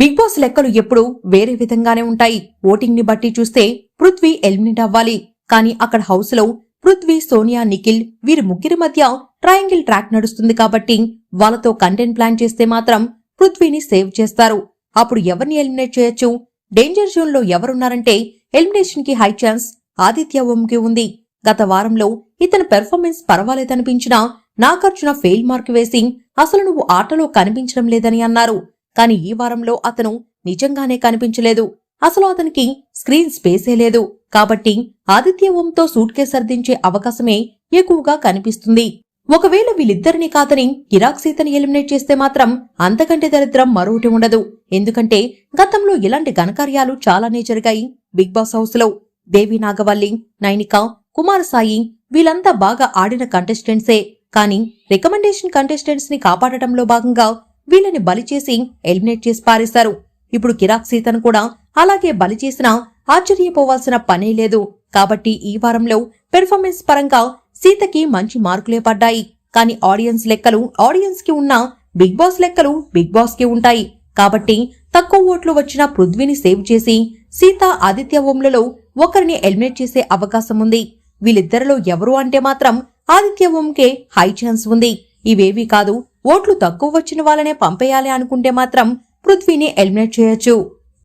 Big Boss లెక్కలు ఎప్పుడూ వేరే విధంగానే ఉంటాయి. ఓటింగ్ని బట్టి చూస్తే పృథ్వీ ఎలిమినేట్ అవ్వాలి. కానీ అక్కడ హౌస్లో పృథ్వీ సోనియా నిఖిల్ వీరి ముగ్గురి మధ్య ట్రయాంగిల్ ట్రాక్ నడుస్తుంది కాబట్టి వాళ్ళతో కంటెంట్ ప్లాన్ చేస్తే మాత్రం పృథ్వీని సేవ్ చేస్తారు. అప్పుడు ఎవరిని ఎలిమినేట్ చేయొచ్చు? డేంజర్ జోన్లో ఎవరున్నారంటే ఎలిమినేషన్కి హై ఛాన్స్ ఆదిత్య ఓంకి ఉంది. గత వారంలో ఇతని పెర్ఫార్మెన్స్ పర్వాలేదనిపించినా నాగార్జున ఫెయిల్ మార్క్ వేసి అసలు నువ్వు ఆటలో కనిపించడం లేదని అన్నారు. కానీ ఈ వారంలో అతను నిజంగానే కనిపించలేదు. అసలు అతనికి స్క్రీన్ స్పేసే లేదు. కాబట్టి ఆదిత్య ఓంతో సూట్ కేసు సర్దించే అవకాశమే ఎక్కువగా కనిపిస్తుంది. ఒకవేళ వీళ్ళిద్దరిని కాదని ఇరాక్ సీతని ఎలిమినేట్ చేస్తే మాత్రం అంతకంటే దరిద్రం మరొకటి ఉండదు. ఎందుకంటే గతంలో ఇలాంటి ఘనకార్యాలు చాలానే జరిగాయి బిగ్ బాస్ హౌస్లో దేవి నాగవల్లి నైనిక కుమారసాయి వీళ్ళంతా బాగా ఆడిన కంటెస్టెంట్సే కానీ రికమెండేషన్ కంటెస్టెంట్స్ని కాపాడటంలో భాగంగా వీళ్ళని బలి చేసి ఎలిమినేట్ చేసి పారేశారు ఇప్పుడు కిరాక్ సీతను కూడా అలాగే బలి చేసినా ఆశ్చర్యపోవాల్సిన పనే లేదు. కాబట్టి ఈ వారంలో పెర్ఫార్మెన్స్ పరంగా సీతకి మంచి మార్కులే పడ్డాయి. కానీ ఆడియన్స్ లెక్కలు ఆడియన్స్కి ఉన్న బిగ్ బాస్ లెక్కలు బిగ్ బాస్కి ఉంటాయి. కాబట్టి తక్కువ ఓట్లు వచ్చిన పృథ్వీని సేవ్ చేసి సీత ఆదిత్య ఓంలలో ఒకరిని ఎలిమినేట్ చేసే అవకాశం ఉంది. వీళ్ళిద్దరిలో ఎవరు అంటే మాత్రం ఆదిత్య ఓంకే హై ఛాన్స్ ఉంది. ఇవేవీ కాదు ఓట్లు తక్కువ వచ్చిన వాళ్ళనే పంపేయాలి అనుకుంటే మాత్రం పృథ్వీని ఎలిమినేట్ చేయొచ్చు.